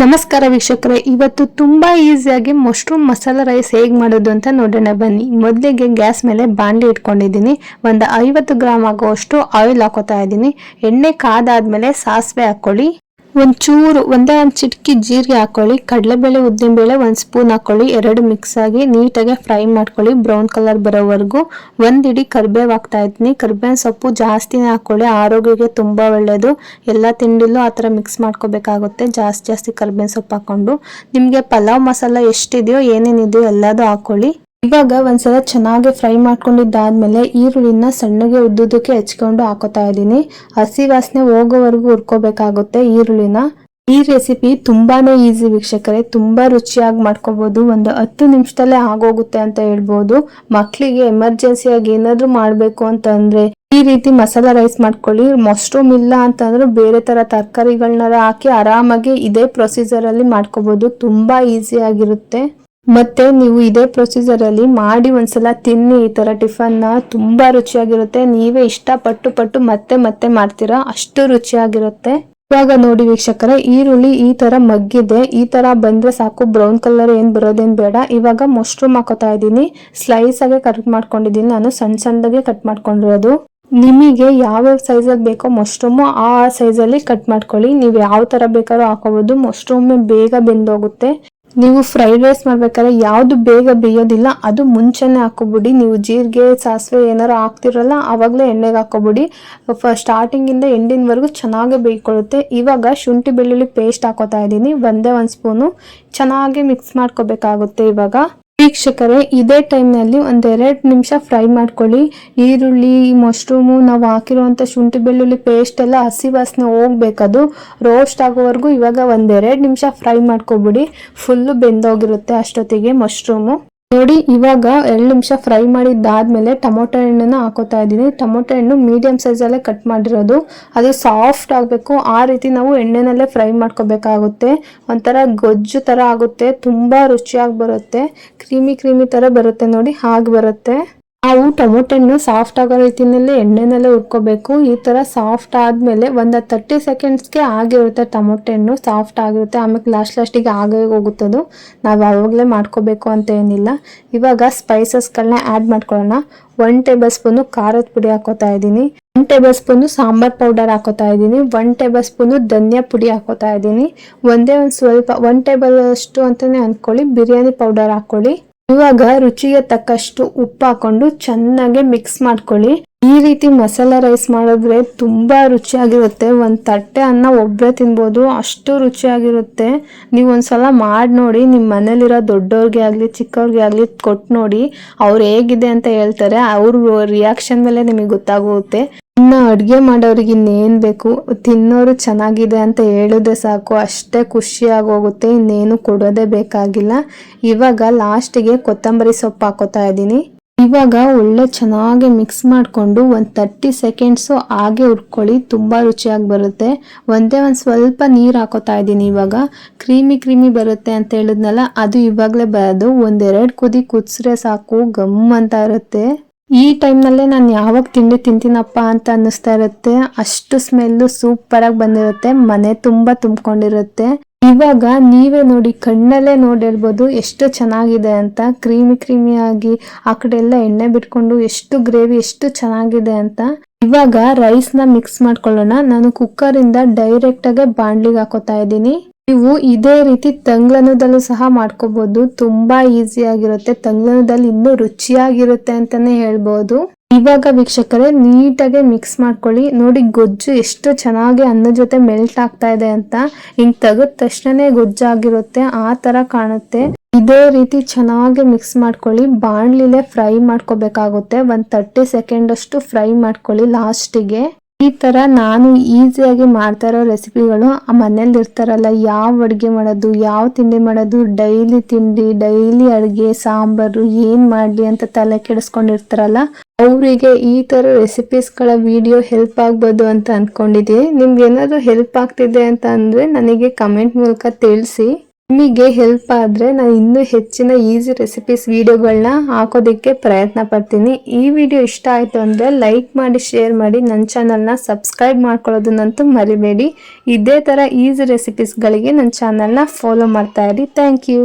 ನಮಸ್ಕಾರ ವೀಕ್ಷಕರೇ, ಇವತ್ತು ತುಂಬಾ ಈಸಿಯಾಗಿ ಮಶ್ರೂಮ್ ಮಸಾಲ ರೈಸ್ ಹೇಗ್ ಮಾಡೋದು ಅಂತ ನೋಡೋಣ. ಬನ್ನಿ, ಮೊದಲಿಗೆ ಗ್ಯಾಸ್ ಮೇಲೆ ಬಾಂಡ್ಲಿ ಇಟ್ಕೊಂಡಿದ್ದೀನಿ. ಒಂದು ಐವತ್ತು ಗ್ರಾಮ್ ಆಗುವಷ್ಟು ಆಯಿಲ್ ಹಾಕೋತಾ ಇದ್ದೀನಿ. ಎಣ್ಣೆ ಕಾದಾದ್ಮೇಲೆ ಸಾಸಿವೆ ಹಾಕೊಳ್ಳಿ. ಒಂಚೂರು, ಒಂದೇ ಒಂದು ಚಿಟಕಿ ಜೀರಿಗೆ ಹಾಕೊಳ್ಳಿ, ಕಡಲೆಬೇಳೆ, ಉದ್ದಿನಬೇಳೆ ಒಂದು ಸ್ಪೂನ್ ಹಾಕೊಳ್ಳಿ, ಎರಡು ಮಿಕ್ಸ್ ಆಗಿ ನೀಟಾಗಿ ಫ್ರೈ ಮಾಡ್ಕೊಳ್ಳಿ, ಬ್ರೌನ್ ಕಲರ್ ಬರೋವರೆಗೂ. ಒಂದಿಡಿ ಕರಿಬೇವು ಹಾಕ್ತಾ ಇದ್ದೀನಿ ಕರಿಬೇವಿನ ಸೊಪ್ಪು ಜಾಸ್ತಿನೇ ಹಾಕೊಳ್ಳಿ, ಆರೋಗ್ಯಕ್ಕೆ ತುಂಬಾ ಒಳ್ಳೆಯದು ಎಲ್ಲ ತಿಂಡಿಲೂ ಆ ಥರ ಮಿಕ್ಸ್ ಮಾಡ್ಕೋಬೇಕಾಗುತ್ತೆ, ಜಾಸ್ತಿ ಜಾಸ್ತಿ ಕರಿಬೇವಿನ ಸೊಪ್ಪು ಹಾಕೊಂಡು ನಿಮಗೆ ಪಲಾವ್ ಮಸಾಲ ಎಷ್ಟಿದೆಯೋ ಏನೇನಿದೆಯೋ ಎಲ್ಲದೂ ಹಾಕೊಳ್ಳಿ. ಇವಾಗ ಒಂದ್ಸಲ ಚೆನ್ನಾಗಿ ಫ್ರೈ ಮಾಡ್ಕೊಂಡಿದ್ದಾದ್ಮೇಲೆ ಈರುಳ್ಳಿನ ಸಣ್ಣಗೆ ಉದ್ದುದಕ್ಕೆ ಹೆಚ್ಕೊಂಡು ಹಾಕೋತಾ ಇದ್ದೀನಿ. ಹಸಿ ವಾಸನೆ ಹೋಗೋವರೆಗೂ ಹುರ್ಕೋಬೇಕಾಗುತ್ತೆ ಈರುಳ್ಳಿನ. ಈ ರೆಸಿಪಿ ತುಂಬಾನೇ ಈಸಿ ವೀಕ್ಷಕರೇ. ತುಂಬಾ ರುಚಿಯಾಗಿ ಮಾಡ್ಕೋಬಹುದು ಒಂದು ಹತ್ತು ನಿಮಿಷದಲ್ಲೇ ಆಗೋಗುತ್ತೆ ಅಂತ ಹೇಳ್ಬೋದು. ಮಕ್ಕಳಿಗೆ ಎಮರ್ಜೆನ್ಸಿಯಾಗಿ ಏನಾದ್ರೂ ಮಾಡ್ಬೇಕು ಅಂತಂದ್ರೆ ಈ ರೀತಿ ಮಸಾಲ ರೈಸ್ ಮಾಡ್ಕೊಳ್ಳಿ. ಮಶ್ರೂಮ್ ಇಲ್ಲ ಅಂತಂದ್ರೆ ಬೇರೆ ತರ ತರಕಾರಿಗಳನ್ನ ಹಾಕಿ ಆರಾಮಾಗಿ ಇದೇ ಪ್ರೊಸೀಜರ್ ಅಲ್ಲಿ ಮಾಡ್ಕೋಬಹುದು ತುಂಬಾ ಈಸಿ ಆಗಿರುತ್ತೆ ಮತ್ತೆ ನೀವು ಇದೇ ಪ್ರೊಸೀಜರ್ ಅಲ್ಲಿ ಮಾಡಿ ಒಂದ್ಸಲ ತಿನ್ನಿ, ಈ ತರ ಟಿಫನ್ನ. ತುಂಬಾ ರುಚಿಯಾಗಿರುತ್ತೆ. ನೀವೇ ಇಷ್ಟ ಪಟ್ಟು ಪಟ್ಟು ಮತ್ತೆ ಮತ್ತೆ ಮಾಡ್ತೀರಾ. ಅಷ್ಟು ರುಚಿಯಾಗಿರುತ್ತೆ. ಇವಾಗ ನೋಡಿ ವೀಕ್ಷಕರ, ಈರುಳ್ಳಿ ಈ ತರ ಮಗ್ಗಿದೆ. ಈ ತರ ಬಂದ್ರೆ ಸಾಕು. ಬ್ರೌನ್ ಕಲರ್ ಏನ್ ಬರೋದೇನ್ ಬೇಡ. ಇವಾಗ ಮಶ್ರೂಮ್ ಹಾಕೋತಾ ಇದ್ದೀನಿ. ಸ್ಲೈಸ್ ಆಗಿ ಕಟ್ ಮಾಡ್ಕೊಂಡಿದ್ದೀನಿ. ನಾನು ಸಣ್ಣ ಸಣ್ಣದಾಗೆ ಕಟ್ ಮಾಡ್ಕೊಂಡಿರೋದು. ನಿಮಗೆ ಯಾವ್ಯಾವ ಅಲ್ಲಿ ಬೇಕೋ ಮಶ್ರೂಮು ಆ ಸೈಜಲ್ಲಿ ಕಟ್ ಮಾಡ್ಕೊಳ್ಳಿ. ನೀವು ಯಾವ ತರ ಬೇಕಾದ್ರೂ ಹಾಕೋಬಹುದು ಮಶ್ರೂಮ್ ಬೇಗ ಬೆಂದೋಗುತ್ತೆ. ನೀವು ಫ್ರೈಡ್ ರೈಸ್ ಮಾಡ್ಬೇಕಾದ್ರೆ ಯಾವುದು ಬೇಗ ಬೇಯೋದಿಲ್ಲ, ಅದು ಮುಂಚೆನೆ ಹಾಕೋಬಿಡಿ ನೀವು ಜೀರಿಗೆ, ಸಾಸಿವೆ ಏನಾರು ಹಾಕ್ತಿರಲ್ಲ ಆವಾಗಲೇ ಎಣ್ಣೆಗೆ ಹಾಕೋಬಿಡಿ ಸ್ಟಾರ್ಟಿಂಗ್ ಇಂದ ಎಂಡಿನವರೆಗೂ ಚೆನ್ನಾಗಿ ಬೇಯ್ಕೊಳ್ಳುತ್ತೆ. ಇವಾಗ ಶುಂಠಿ ಬೆಳ್ಳುಳ್ಳಿ ಪೇಸ್ಟ್ ಹಾಕೋತಾ ಇದ್ದೀನಿ. ಒಂದೇ ಒಂದು ಸ್ಪೂನು ಚೆನ್ನಾಗಿ ಮಿಕ್ಸ್ ಮಾಡ್ಕೋಬೇಕಾಗುತ್ತೆ ಇವಾಗ. ವೀಕ್ಷಕರೇ, ಇದೇ ಟೈಮ್ನಲ್ಲಿ ಒಂದೆರಡು ನಿಮಿಷ ಫ್ರೈ ಮಾಡ್ಕೊಳ್ಳಿ. ಈರುಳ್ಳಿ, ಮಶ್ರೂಮು, ನಾವು ಹಾಕಿರುವಂಥ ಶುಂಠಿ, ಬೆಳ್ಳುಳ್ಳಿ ಪೇಸ್ಟ್ ಎಲ್ಲ ಹಸಿ ವಾಸನೆ ಹೋಗ್ಬೇಕದು. ರೋಸ್ಟ್ ಆಗೋವರೆಗೂ ಇವಾಗ ಒಂದೆರಡು ನಿಮಿಷ ಫ್ರೈ ಮಾಡ್ಕೊಬಿಡಿ. ಫುಲ್ಲು ಬೆಂದೋಗಿರುತ್ತೆ ಅಷ್ಟೊತ್ತಿಗೆ ಮಶ್ರೂಮು. ನೋಡಿ, ಇವಾಗ ಎರಡು ನಿಮಿಷ ಫ್ರೈ ಮಾಡಿದ್ದಾದ್ಮೇಲೆ ಟೊಮೊಟೊ ಹಣ್ಣನ್ನು ಹಾಕೋತಾ ಇದ್ದೀನಿ. ಟೊಮೊಟೊ ಹಣ್ಣು ಮೀಡಿಯಮ್ ಸೈಜಲ್ಲೇ ಕಟ್ ಮಾಡಿರೋದು. ಅದು ಸಾಫ್ಟ್ ಆಗಬೇಕು. ಆ ರೀತಿ ನಾವು ಎಣ್ಣೆನಲ್ಲೇ ಫ್ರೈ ಮಾಡ್ಕೋಬೇಕಾಗುತ್ತೆ. ಒಂಥರ ಗೊಜ್ಜು ಥರ ಆಗುತ್ತೆ. ತುಂಬ ರುಚಿಯಾಗಿ ಬರುತ್ತೆ. ಕ್ರೀಮಿ ಕ್ರೀಮಿ ಥರ ಬರುತ್ತೆ ನೋಡಿ, ಹಾಗೆ ಬರುತ್ತೆ. ನಾವು ಟೊಮೊಟೊ ಹಣ್ಣು ಸಾಫ್ಟ್ ಆಗೋ ರೀತಿಯಲ್ಲೇ ಎಣ್ಣೆನಲ್ಲೇ ಹುರ್ಕೋಬೇಕು. ಈ ಥರ ಸಾಫ್ಟ್ ಆದಮೇಲೆ ಒಂದು ತರ್ಟಿ ಸೆಕೆಂಡ್ಸ್ಗೆ ಆಗಿರುತ್ತೆ ಟೊಮೊಟೊ ಹಣ್ಣು ಸಾಫ್ಟ್ ಆಗಿರುತ್ತೆ. ಆಮೇಲೆ ಲಾಸ್ಟ್ ಲಾಸ್ಟಿಗೆ ಆಗೇ ಹೋಗುತ್ತದು. ನಾವು ಯಾವಾಗಲೇ ಮಾಡ್ಕೋಬೇಕು ಅಂತ ಏನಿಲ್ಲ. ಇವಾಗ ಸ್ಪೈಸಸ್ಗಳನ್ನ ಆ್ಯಡ್ ಮಾಡ್ಕೊಳ್ಳೋಣ. ಒನ್ ಟೇಬಲ್ ಸ್ಪೂನು ಖಾರದ ಪುಡಿ ಹಾಕೋತಾ ಇದ್ದೀನಿ. One tablespoon sambar powder ಹಾಕೋತಾ ಇದ್ದೀನಿ. ಒನ್ ಟೇಬಲ್ ಸ್ಪೂನು ಧನಿಯಾ ಪುಡಿ ಹಾಕೋತಾ ಇದ್ದೀನಿ. ಒಂದೇ ಒಂದು ಸ್ವಲ್ಪ ಒನ್ ಟೇಬಲ್ ಅಷ್ಟು ಅಂತಲೇ ಅಂದ್ಕೊಳ್ಳಿ ಬಿರಿಯಾನಿ ಪೌಡರ್ ಹಾಕೊಳ್ಳಿ ಇವಾಗ ರುಚಿಗೆ ತಕ್ಕಷ್ಟು ಉಪ್ಪು ಹಾಕೊಂಡು ಚೆನ್ನಾಗಿ ಮಿಕ್ಸ್ ಮಾಡ್ಕೊಳ್ಳಿ. ಈ ರೀತಿ ಮಸಾಲ ರೈಸ್ ಮಾಡಿದ್ರೆ ತುಂಬಾ ರುಚಿಯಾಗಿರುತ್ತೆ. ಒಂದ್ ತಟ್ಟೆ ಅನ್ನ ಒಬ್ಬರೇ ತಿನ್ಬೋದು, ಅಷ್ಟು ರುಚಿಯಾಗಿರುತ್ತೆ. ನೀವು ಒಂದ್ಸಲ ಮಾಡಿ ನೋಡಿ ನಿಮ್ಮ ಮನೇಲಿರೋ ದೊಡ್ಡವ್ರಿಗೆ ಆಗ್ಲಿ, ಚಿಕ್ಕವ್ರಿಗೆ ಆಗ್ಲಿ ಕೊಟ್ಟು ನೋಡಿ, ಅವ್ರು ಹೇಗಿದೆ ಅಂತ ಹೇಳ್ತಾರೆ. ಅವ್ರ ರಿಯಾಕ್ಷನ್ ಮೇಲೆ ನಿಮಗೆ ಗೊತ್ತಾಗುತ್ತೆ. ಇನ್ನು ಅಡುಗೆ ಮಾಡೋರಿಗೆ ಇನ್ನೇನು ಬೇಕು? ತಿನ್ನೋರು ಚೆನ್ನಾಗಿದೆ ಅಂತ ಹೇಳಿದ್ರೆ ಸಾಕು. ಅಷ್ಟೇ ಖುಷಿಯಾಗಿ ಹೋಗುತ್ತೆ ಇನ್ನೇನು ಕೊಡೋದೇ ಬೇಕಾಗಿಲ್ಲ. ಇವಾಗ ಲಾಸ್ಟಿಗೆ ಕೊತ್ತಂಬರಿ ಸೊಪ್ಪು ಹಾಕೋತಾ ಇದ್ದೀನಿ. ಇವಾಗ ಒಳ್ಳೆ ಚೆನ್ನಾಗಿ ಮಿಕ್ಸ್ ಮಾಡಿಕೊಂಡು ಒಂದು ತರ್ಟಿ ಸೆಕೆಂಡ್ಸು ಹಾಗೆ ಹುರ್ಕೊಳ್ಳಿ, ತುಂಬ ರುಚಿಯಾಗಿ ಬರುತ್ತೆ. ಒಂದೇ ಒಂದು ಸ್ವಲ್ಪ ನೀರು ಹಾಕೋತಾ ಇದ್ದೀನಿ ಇವಾಗ. ಕ್ರೀಮಿ ಕ್ರೀಮಿ ಬರುತ್ತೆ ಅಂತ ಹೇಳಿದ್ನಲ್ಲ, ಅದು ಇವಾಗಲೇ ಬರೋದು ಒಂದೆರಡು ಕುದಿ ಕುದಿಸ್ರೆ ಸಾಕು ಗಮ್ ಅಂತ ಇರುತ್ತೆ. ಈ ಟೈಮ್ನಲ್ಲೇ ನಾನು ಯಾವಾಗ ತಿಂಡಿ ತಿಂತೀನಪ್ಪ ಅಂತ ಅನ್ನಿಸ್ತಾ ಇರುತ್ತೆ. ಅಷ್ಟು ಸ್ಮೆಲ್ಲು ಸೂಪರಾಗಿ ಬಂದಿರುತ್ತೆ, ಮನೆ ತುಂಬ ತುಂಬಿಕೊಂಡಿರುತ್ತೆ. ಇವಾಗ ನೀವೇ ನೋಡಿ, ಕಣ್ಣಲ್ಲೇ ನೋಡಿರ್ಬೋದು ಎಷ್ಟು ಚೆನ್ನಾಗಿದೆ ಅಂತ. ಕ್ರೀಮಿ ಕ್ರೀಮಿ ಆಗಿ ಆ ಕಡೆ ಎಲ್ಲ ಎಣ್ಣೆ ಬಿಟ್ಕೊಂಡು ಎಷ್ಟು ಗ್ರೇವಿ, ಎಷ್ಟು ಚೆನ್ನಾಗಿದೆ ಅಂತ. ಇವಾಗ ರೈಸ್ನ ಮಿಕ್ಸ್ ಮಾಡ್ಕೊಳ್ಳೋಣ. ನಾನು ಕುಕ್ಕರಿಂದ ಆಗಿ ಬಾಣ್ಲಿಗೆ ಹಾಕೋತಾ ಇದ್ದೀನಿ. ನೀವು ಇದೇ ರೀತಿ ತಂಗ್ಲನದಲ್ಲೂ ಸಹ ಮಾಡ್ಕೋಬಹುದು ತುಂಬಾ ಈಸಿ ಆಗಿರುತ್ತೆ. ತಂಗ್ಲನದಲ್ಲಿ ಇನ್ನೂ ರುಚಿಯಾಗಿರುತ್ತೆ ಅಂತಾನೆ ಹೇಳ್ಬೋದು. ಇವಾಗ ವೀಕ್ಷಕರೇ, ನೀಟಾಗಿ ಮಿಕ್ಸ್ ಮಾಡ್ಕೊಳ್ಳಿ. ನೋಡಿ, ಗೊಜ್ಜು ಎಷ್ಟು ಚೆನ್ನಾಗಿ ಅನ್ನದ ಜೊತೆ ಮೆಲ್ಟ್ ಆಗ್ತಾ ಇದೆ ಅಂತ. ಹಿಂಗ್ ತೆಗೆದ ತಕ್ಷಣನೇ ಗೊಜ್ಜಾಗಿರುತ್ತೆ ಆ ತರ ಕಾಣುತ್ತೆ. ಇದೇ ರೀತಿ ಚೆನ್ನಾಗಿ ಮಿಕ್ಸ್ ಮಾಡ್ಕೊಳ್ಳಿ. ಬಾಣ್ಲಿಲೆ ಫ್ರೈ ಮಾಡ್ಕೋಬೇಕಾಗುತ್ತೆ. ಒಂದ್ ತರ್ಟಿ ಸೆಕೆಂಡ್ ಅಷ್ಟು ಫ್ರೈ ಮಾಡ್ಕೊಳ್ಳಿ ಲಾಸ್ಟಿಗೆ ಈ ಥರ ನಾನು ಈಸಿಯಾಗಿ ಮಾಡ್ತಾ ಇರೋ ರೆಸಿಪಿಗಳು ಆ ಮನೇಲಿ ಇರ್ತಾರಲ್ಲ, ಯಾವ ಅಡುಗೆ ಮಾಡೋದು, ಯಾವ ತಿಂಡಿ ಮಾಡೋದು ಡೈಲಿ ತಿಂಡಿ ಡೈಲಿ ಅಡುಗೆ, ಸಾಂಬಾರು, ಏನು ಮಾಡಲಿ ಅಂತ ತಲೆ ಕೆಡಿಸ್ಕೊಂಡಿರ್ತಾರಲ್ಲ, ಅವರಿಗೆ ಈ ಥರ ರೆಸಿಪೀಸ್ಗಳ ವಿಡಿಯೋ ಹೆಲ್ಪ್ ಆಗ್ಬೋದು ಅಂತ ಅಂದ್ಕೊಂಡಿದ್ದೀನಿ ನಿಮ್ಗೆ ಏನಾದರೂ ಹೆಲ್ಪ್ ಆಗ್ತಿದೆ ಅಂತ ನನಗೆ ಕಮೆಂಟ್ ಮೂಲಕ ತಿಳಿಸಿ. ನಿಮಗೆ ಹೆಲ್ಪ್ ಆದರೆ ನಾನು ಇನ್ನೂ ಹೆಚ್ಚಿನ ಈಸಿ ರೆಸಿಪೀಸ್ ವಿಡಿಯೋಗಳನ್ನ ಹಾಕೋದಕ್ಕೆ ಪ್ರಯತ್ನ ಪಡ್ತೀನಿ. ಈ ವಿಡಿಯೋ ಇಷ್ಟ ಆಯಿತು ಅಂದರೆ ಲೈಕ್ ಮಾಡಿ ಶೇರ್ ಮಾಡಿ ನನ್ನ ಚಾನಲ್ನ ಸಬ್ಸ್ಕ್ರೈಬ್ ಮಾಡ್ಕೊಳ್ಳೋದನ್ನಂತೂ ಮರಿಬೇಡಿ. ಇದೇ ಥರ ಈಸಿ ರೆಸಿಪೀಸ್ಗಳಿಗೆ ನನ್ನ ಚಾನಲ್ನ ಫಾಲೋ ಮಾಡ್ತಾ ಇರಿ. Thank you